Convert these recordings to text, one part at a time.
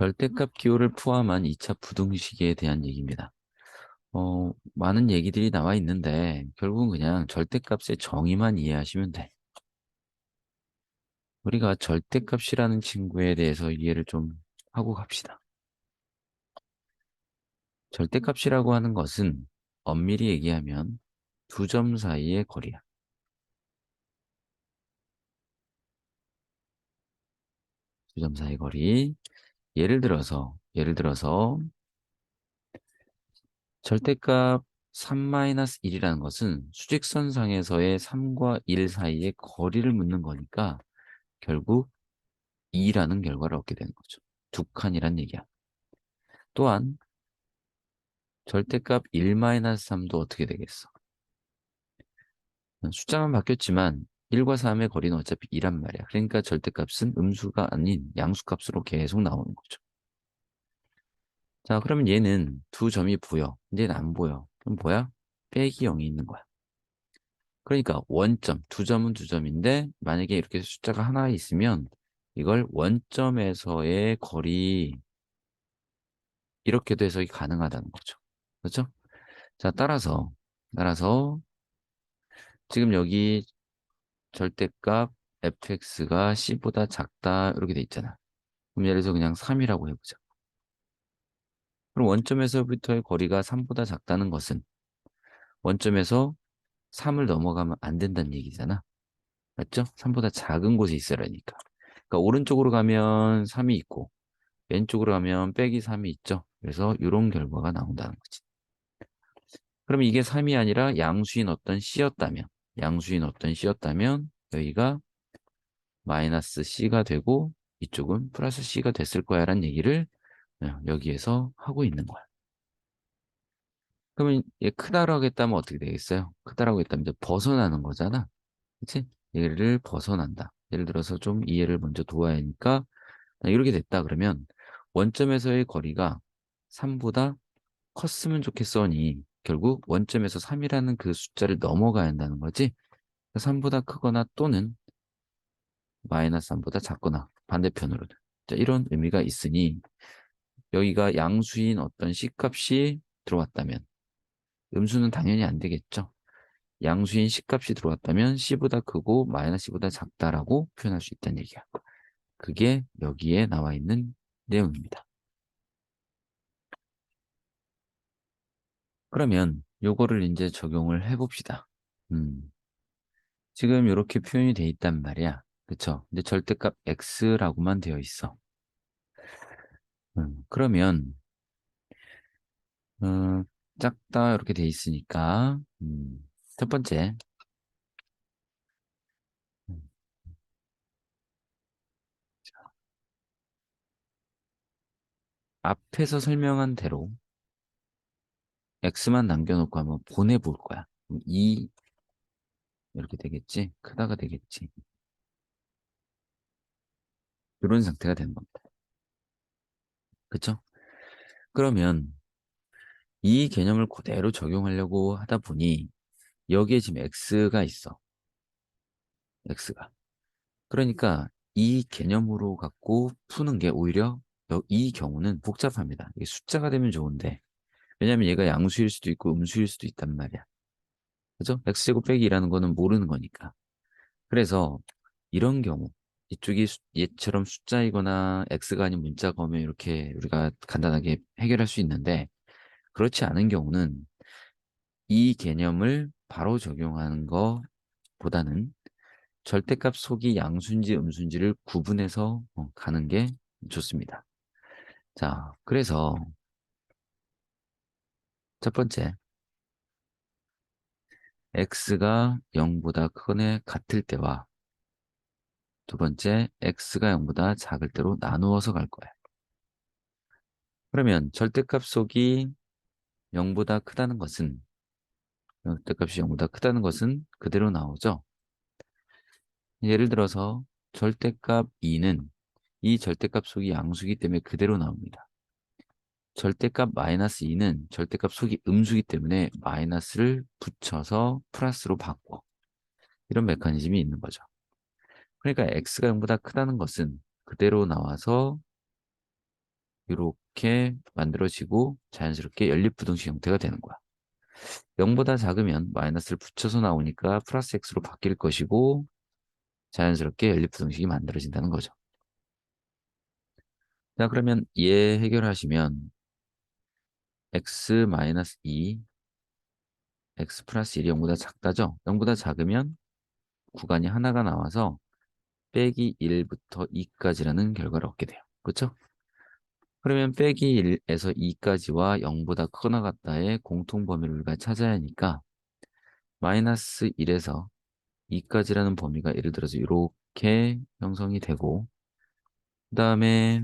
절대값 기호를 포함한 2차 부등식에 대한 얘기입니다. 어, 많은 얘기들이 나와 있는데 결국은 그냥 절대값의 정의만 이해하시면 돼. 우리가 절대값이라는 친구에 대해서 이해를 좀 하고 갑시다. 절대값이라고 하는 것은 엄밀히 얘기하면 두 점 사이의 거리야. 두 점 사이의 거리. 예를 들어서 예를 들어서 절대값 3-1이라는 것은 수직선상에서의 3과 1 사이의 거리를 묻는 거니까 결국 2라는 결과를 얻게 되는 거죠. 두 칸이란 얘기야. 또한 절대값 1-3도 어떻게 되겠어? 숫자만 바뀌었지만 1과 3의 거리는 어차피 2란 말이야. 그러니까 절대값은 음수가 아닌 양수값으로 계속 나오는 거죠. 자, 그러면 얘는 두 점이 보여. 근데 얘는 안 보여. 그럼 뭐야? 빼기 0이 있는 거야. 그러니까 원점, 두 점은 두 점인데 만약에 이렇게 숫자가 하나 있으면 이걸 원점에서의 거리 이렇게도 해석이 가능하다는 거죠. 그렇죠? 자, 따라서 따라서 지금 여기 절대값 fx가 c보다 작다 이렇게 돼 있잖아. 그럼 예를 들어서 그냥 3이라고 해보자. 그럼 원점에서부터의 거리가 3보다 작다는 것은 원점에서 3을 넘어가면 안 된다는 얘기잖아. 맞죠? 3보다 작은 곳에 있으라니까. 그러니까 오른쪽으로 가면 3이 있고 왼쪽으로 가면 빼기 3이 있죠. 그래서 이런 결과가 나온다는 거지. 그럼 이게 3이 아니라 양수인 어떤 C였다면 양수인 어떤 C였다면 여기가 마이너스 C가 되고 이쪽은 플러스 C가 됐을 거야 라는 얘기를 어, 여기에서 하고 있는 거야. 그러면 얘 크다고 하겠다면 어떻게 되겠어요? 크다라고 했다면 이제 벗어나는 거잖아. 그치? 얘를 벗어난다. 예를 들어서 좀 이해를 먼저 도와야 하니까 이렇게 됐다 그러면 원점에서의 거리가 3보다 컸으면 좋겠어니 결국 원점에서 3이라는 그 숫자를 넘어가야 한다는 거지. 3보다 크거나 또는 마이너스 3보다 작거나 반대편으로는 이런 의미가 있으니 여기가 양수인 어떤 C값이 들어왔다면 음수는 당연히 안 되겠죠. 양수인 C값이 들어왔다면 C보다 크고 마이너스 C보다 작다라고 표현할 수 있다는 얘기야. 그게 여기에 나와 있는 내용입니다. 그러면 요거를 이제 적용을 해봅시다. 음. 지금 이렇게 표현이 돼 있단 말이야. 그쵸? 근데 절대값 x라고만 되어 있어. 음, 그러면 음, 작다 이렇게 돼 있으니까 음, 첫 번째 음. 앞에서 설명한 대로 x만 남겨놓고 한번 보내볼 거야. 2 이렇게 되겠지? 크다가 되겠지? 이런 상태가 되는 겁니다. 그쵸? 그러면 이 개념을 그대로 적용하려고 하다 보니 여기에 지금 x가 있어. x가. 그러니까 이 개념으로 갖고 푸는 게 오히려 이 경우는 복잡합니다. 이게 숫자가 되면 좋은데 왜냐면 얘가 양수일 수도 있고 음수일 수도 있단 말이야. 그죠? x제곱 빼기 라는 거는 모르는 거니까. 그래서 이런 경우 이쪽이 얘처럼 숫자이거나 x가 아닌 문자가 오면 이렇게 우리가 간단하게 해결할 수 있는데 그렇지 않은 경우는 이 개념을 바로 적용하는 것보다는 절대값 속이 양수인지 음수인지를 구분해서 어, 가는 게 좋습니다. 자, 그래서 첫 번째 x가 0보다 크거나 같을 때와 두 번째 x가 0보다 작을 때로 나누어서 갈 거예요. 그러면 절대값 속이 0보다 크다는 것은 절대값이 0보다 크다는 것은 그대로 나오죠. 예를 들어서 절대값 2는 이 절대값 속이 양수기 때문에 그대로 나옵니다. 절대값 마이너스 2는 절대값 속이 음수기 때문에 마이너스를 붙여서 플러스로 바꿔. 이런 메커니즘이 있는 거죠. 그러니까 x가 0보다 크다는 것은 그대로 나와서 이렇게 만들어지고 자연스럽게 연립부등식 형태가 되는 거야. 0보다 작으면 마이너스를 붙여서 나오니까 플러스 x로 바뀔 것이고 자연스럽게 연립부등식이 만들어진다는 거죠. 자 그러면 얘 해결하시면 x 마이너스 2 x 플러스 1이 0보다 작다죠? 0보다 작으면 구간이 하나가 나와서 빼기 1부터 2까지라는 결과를 얻게 돼요. 그렇죠? 그러면 빼기 1에서 2까지와 0보다 크거나 같다의 공통 범위를 우리가 찾아야 하니까 마이너스 1에서 2까지라는 범위가 예를 들어서 이렇게 형성이 되고 그 다음에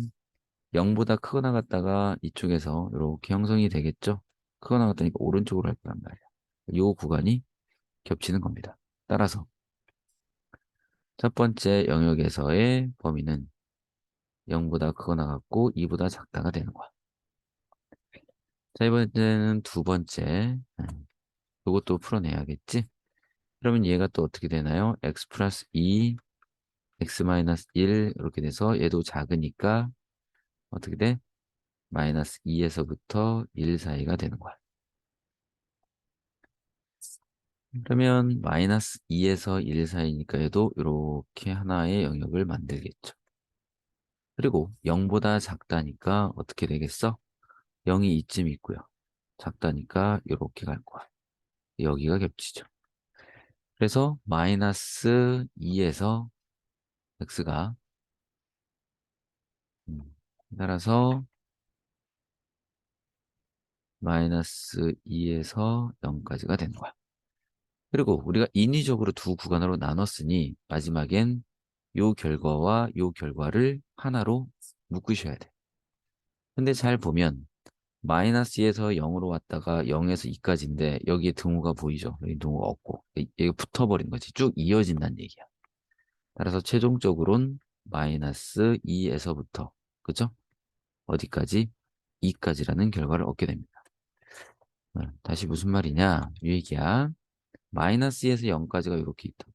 0보다 크거나 같다가 이쪽에서 이렇게 형성이 되겠죠? 크거나 같다니까 오른쪽으로 할 거란 말이야. 이 구간이 겹치는 겁니다. 따라서 첫 번째 영역에서의 범위는 0보다 크거나 같고 2보다 작다가 되는 거야. 자, 이번에는 두 번째. 이것도 풀어내야겠지? 그러면 얘가 또 어떻게 되나요? x 플러스 2, x 마이너스 1 이렇게 돼서 얘도 작으니까 어떻게 돼? 마이너스 2에서부터 1 사이가 되는 거야. 그러면 마이너스 2에서 1 사이니까 얘도 이렇게 하나의 영역을 만들겠죠. 그리고 0보다 작다니까 어떻게 되겠어? 0이 이쯤 있고요. 작다니까 이렇게 갈 거야. 여기가 겹치죠. 그래서 마이너스 2에서 x가 음, 따라서 마이너스 2에서 0까지가 되는 거야. 그리고 우리가 인위적으로 두 구간으로 나눴으니 마지막엔 요 결과와 요 결과를 하나로 묶으셔야 돼. 근데 잘 보면 마이너스 2에서 0으로 왔다가 0에서 2까지인데 여기에 등호가 보이죠? 여기 등호가 없고 여기 붙어버린 거지. 쭉 이어진다는 얘기야. 따라서 최종적으로는 마이너스 2에서부터 그죠? 어디까지? 2까지라는 결과를 얻게 됩니다. 네, 다시 무슨 말이냐? 이 얘기야. 마이너스 2에서 0까지가 이렇게 있다.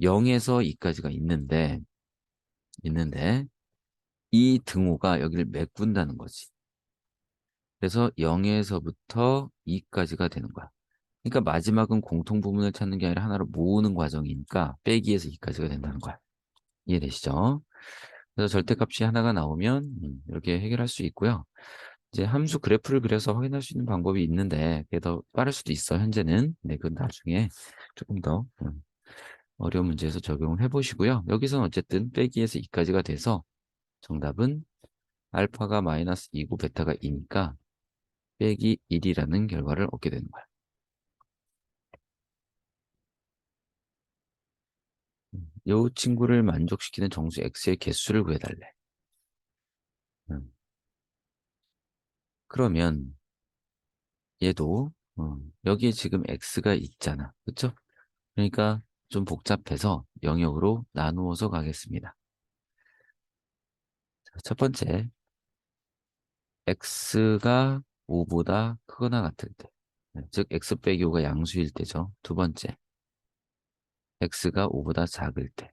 0에서 2까지가 있는데 있는데 이 등호가 여기를 메꾼다는 거지. 그래서 0에서부터 2까지가 되는 거야. 그러니까 마지막은 공통 부분을 찾는 게 아니라 하나로 모으는 과정이니까 빼기 에서 2까지가 된다는 거야. 이해되시죠? 그래서 절대값이 하나가 나오면 음, 이렇게 해결할 수 있고요. 이제 함수 그래프를 그려서 확인할 수 있는 방법이 있는데 그게 더 빠를 수도 있어 현재는. 네, 그건 나중에 조금 더 음, 어려운 문제에서 적용을 해보시고요. 여기서는 어쨌든 빼기에서 2까지가 돼서 정답은 알파가 마이너스 2고 베타가 2니까 빼기 1이라는 결과를 얻게 되는 거야. 이 친구를 만족시키는 정수 x의 개수를 구해달래. 음. 그러면 얘도 어, 여기에 지금 x가 있잖아. 그쵸? 그러니까 좀 복잡해서 영역으로 나누어서 가겠습니다. 자, 첫 번째, x가 5보다 크거나 같을 때, 네, 즉 x 빼기 5가 양수일 때죠. 두 번째, x가 5보다 작을 때.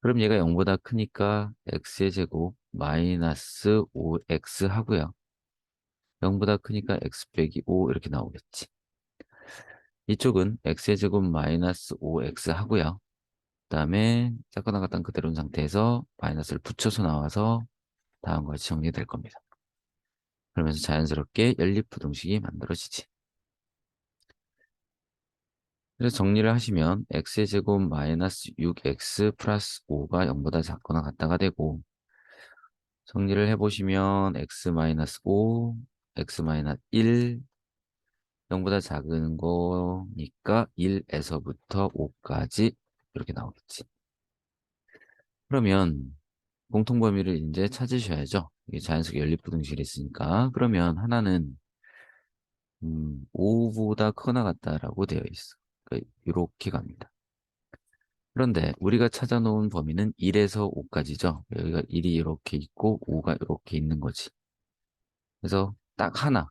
그럼 얘가 0보다 크니까 x의 제곱 마이너스 5x 하고요. 0보다 크니까 x 빼기 5 이렇게 나오겠지. 이쪽은 x의 제곱 마이너스 5x 하고요. 그 다음에 작거나 같던 그대로인 상태에서 마이너스를 붙여서 나와서 다음과 같이 정리될 겁니다. 그러면서 자연스럽게 연립부등식이 만들어지지. 그래서 정리를 하시면 x의 제곱 마이너스 6x 플러스 5가 0보다 작거나 같다가 되고 정리를 해보시면 x 마이너스 5, x 마이너스 1, 0보다 작은 거니까 1에서부터 5까지 이렇게 나오겠지. 그러면 공통 범위를 이제 찾으셔야죠. 이게 자연스럽게 연립부등식이 있으니까. 그러면 하나는 음, 5보다 크거나 같다라고 되어 있어. 이렇게 갑니다. 그런데 우리가 찾아놓은 범위는 1에서 5까지죠. 여기가 1이 이렇게 있고 5가 이렇게 있는 거지. 그래서 딱 하나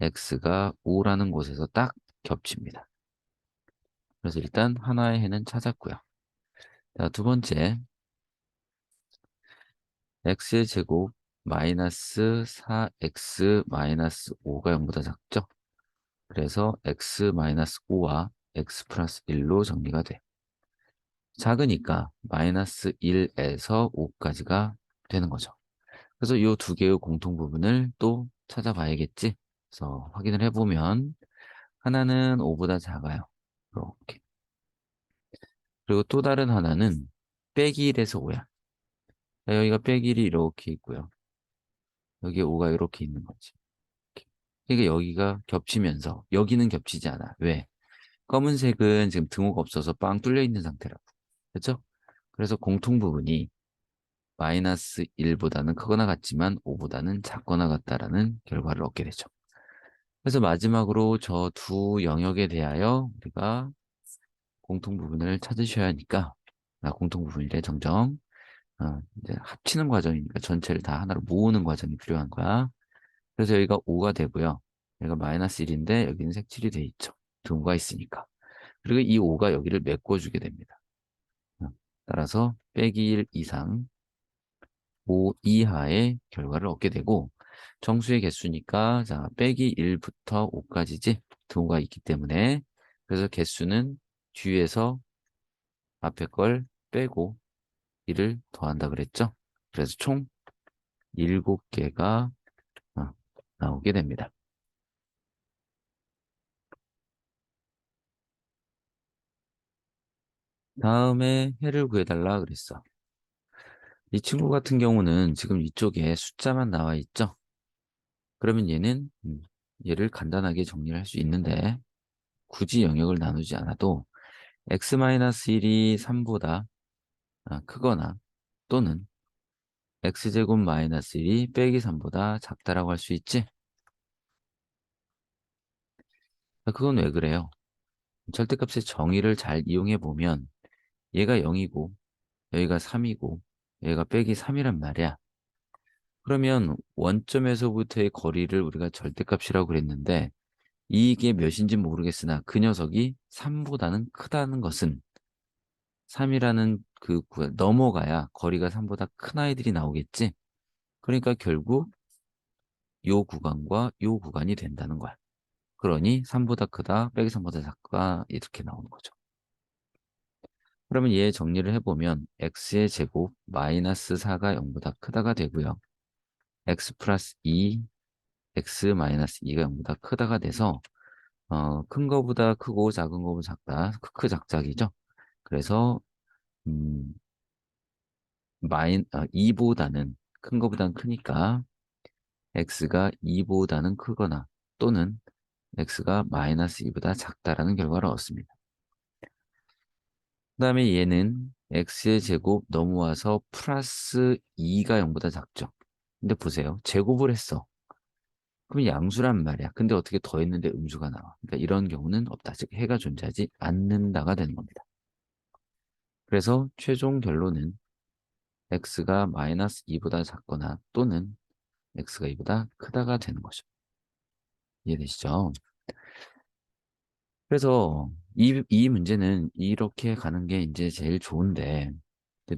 x가 5라는 곳에서 딱 겹칩니다. 그래서 일단 하나의 해는 찾았고요. 자, 두 번째 x의 제곱 마이너스 4x 마이너스 5가 0보다 작죠? 그래서 x 마이너스 5와 x 플러스 1로 정리가 돼. 작으니까 마이너스 1에서 5까지가 되는 거죠. 그래서 이 두 개의 공통 부분을 또 찾아봐야겠지. 그래서 확인을 해보면 하나는 5보다 작아요. 이렇게. 그리고 또 다른 하나는 빼기 1에서 5야. 여기가 빼기 1이 이렇게 있고요. 여기에 5가 이렇게 있는 거지. 그러니까 여기가 겹치면서 여기는 겹치지 않아. 왜? 검은색은 지금 등호가 없어서 빵 뚫려 있는 상태라고. 그렇죠? 그래서 공통 부분이 마이너스 1보다는 크거나 같지만 5보다는 작거나 같다라는 결과를 얻게 되죠. 그래서 마지막으로 저 두 영역에 대하여 우리가 공통 부분을 찾으셔야 하니까 아, 공통 부분이래 정정 어, 이제 합치는 과정이니까 전체를 다 하나로 모으는 과정이 필요한 거야. 그래서 여기가 5가 되고요. 여기가 마이너스 1인데 여기는 색칠이 돼 있죠. 등호가 있으니까. 그리고 이 5가 여기를 메꿔주게 됩니다. 어, 따라서 빼기 1 이상 5 이하의 결과를 얻게 되고 정수의 개수니까 자 빼기 1부터 5까지지 등호가 있기 때문에 그래서 개수는 뒤에서 앞에 걸 빼고 1을 더한다 그랬죠. 그래서 총 7개가 어, 나오게 됩니다. 다음에 해를 구해달라 그랬어. 이 친구 같은 경우는 지금 이쪽에 숫자만 나와 있죠? 그러면 얘는 음, 얘를 간단하게 정리를 할 수 있는데 굳이 영역을 나누지 않아도 x-1이 3보다 아, 크거나 또는 x제곱 마이너스 1이 빼기 3보다 작다라고 할 수 있지? 아, 그건 왜 그래요? 절대값의 정의를 잘 이용해 보면 얘가 0이고 여기가 3이고 얘가 빼기 3이란 말이야. 그러면 원점에서부터의 거리를 우리가 절대값이라고 그랬는데 이게 몇인지 모르겠으나 그 녀석이 3보다는 크다는 것은 3이라는 그 넘어가야 거리가 3보다 큰 아이들이 나오겠지. 그러니까 결국 요 구간과 요 구간이 된다는 거야. 그러니 3보다 크다, 빼기 3보다 작다 이렇게 나오는 거죠. 그러면 얘 정리를 해보면 x의 제곱 마이너스 4가 0보다 크다가 되고요. x 플러스 2, x 마이너스 2가 0보다 크다가 돼서 어, 큰 거보다 크고 작은 거보다 작다. 크크 작작이죠. 그래서 음, 마인 아, 2보다는 큰 거보다는 크니까 x가 2보다는 크거나 또는 x가 마이너스 2보다 작다라는 결과를 얻습니다. 그 다음에 얘는 x의 제곱 넘어와서 플러스 2가 0보다 작죠. 근데 보세요. 제곱을 했어. 그럼 양수란 말이야. 근데 어떻게 더했는데 음수가 나와. 그러니까 이런 경우는 없다. 즉 해가 존재하지 않는다가 되는 겁니다. 그래서 최종 결론은 x가 마이너스 2보다 작거나 또는 x가 2보다 크다가 되는 거죠. 이해되시죠? 그래서 이, 이 문제는 이렇게 가는 게 이제 제일 좋은데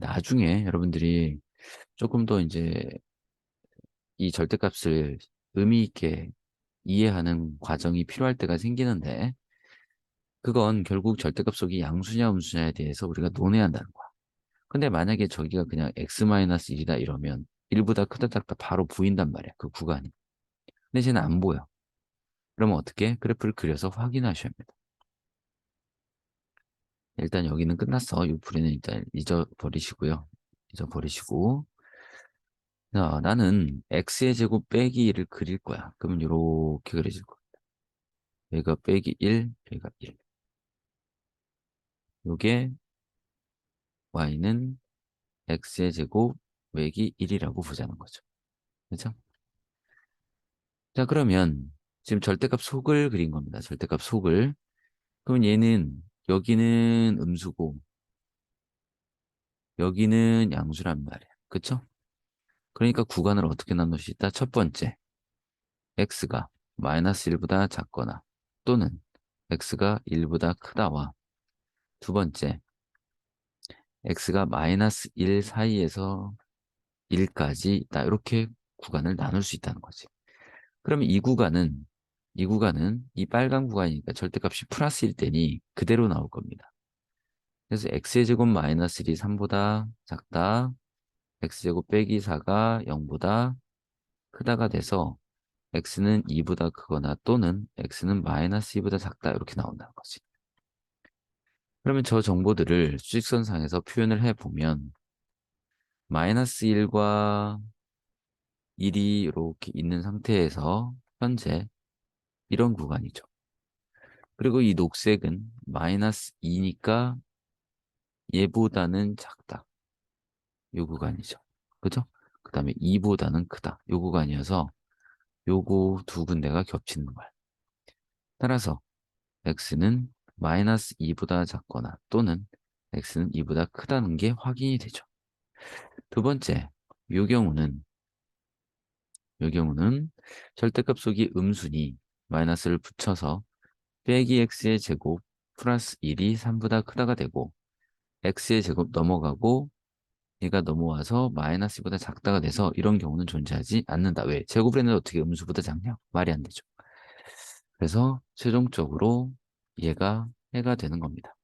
나중에 여러분들이 조금 더 이제 이 절대값을 의미 있게 이해하는 과정이 필요할 때가 생기는데 그건 결국 절대값 속이 양수냐 음수냐에 대해서 우리가 논해야 한다는 거야. 근데 만약에 저기가 그냥 x-1이다 이러면 1보다 크다 작다 바로 보인단 말이야. 그 구간이. 근데 쟤는 안 보여. 그러면 어떻게? 그래프를 그려서 확인하셔야 합니다. 일단 여기는 끝났어. 유프리는 일단 잊어버리시고요. 잊어버리시고. 자, 나는 x의 제곱 빼기 1을 그릴 거야. 그러면 이렇게 그려질 겁니다. 여기가 빼기 1, 여기가 1. 요게 y는 x의 제곱 빼기 1이라고 보자는 거죠. 그렇죠? 자, 그러면 지금 절대값 속을 그린 겁니다. 절대값 속을. 그러면 얘는 여기는 음수고 여기는 양수란 말이야. 그쵸? 그러니까 구간을 어떻게 나눌 수 있다? 첫 번째, x가 마이너스 1보다 작거나 또는 x가 1보다 크다와 두 번째, x가 마이너스 1 사이에서 1까지 있다. 이렇게 구간을 나눌 수 있다는 거지. 그러면 이 구간은 이 구간은 이 빨간 구간이니까 절대값이 플러스 1 때니 그대로 나올 겁니다. 그래서 x의 제곱 마이너스 1이 3보다 작다. x제곱 빼기 4가 0보다 크다가 돼서 x는 2보다 크거나 또는 x는 마이너스 2보다 작다 이렇게 나온다는 거지. 그러면 저 정보들을 수직선상에서 표현을 해보면 마이너스 1과 1이 이렇게 있는 상태에서 현재 이런 구간이죠. 그리고 이 녹색은 마이너스 2니까 얘보다는 작다. 이 구간이죠. 그죠? 그 다음에 2보다는 크다. 이 구간이어서 요거 두 군데가 겹치는 거야. 따라서 x는 마이너스 2보다 작거나 또는 x는 2보다 크다는 게 확인이 되죠. 두 번째, 요 경우는 요 경우는 절대값 속이 음수니 마이너스를 붙여서 빼기 x의 제곱 플러스 1이 3보다 크다가 되고 x의 제곱 넘어가고 얘가 넘어와서 마이너스 보다 작다가 돼서 이런 경우는 존재하지 않는다. 왜? 제곱을 했는데 어떻게 음수보다 작냐? 말이 안 되죠. 그래서 최종적으로 얘가 해가 되는 겁니다.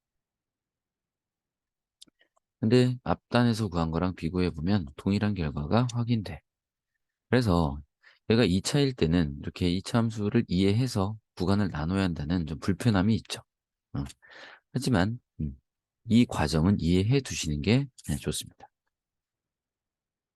근데 앞단에서 구한 거랑 비교해보면 동일한 결과가 확인돼. 그래서 얘가 2차일 때는 이렇게 2차 함수를 이해해서 구간을 나눠야 한다는 좀 불편함이 있죠. 어. 하지만 음, 이 과정은 이해해 두시는 게 네, 좋습니다.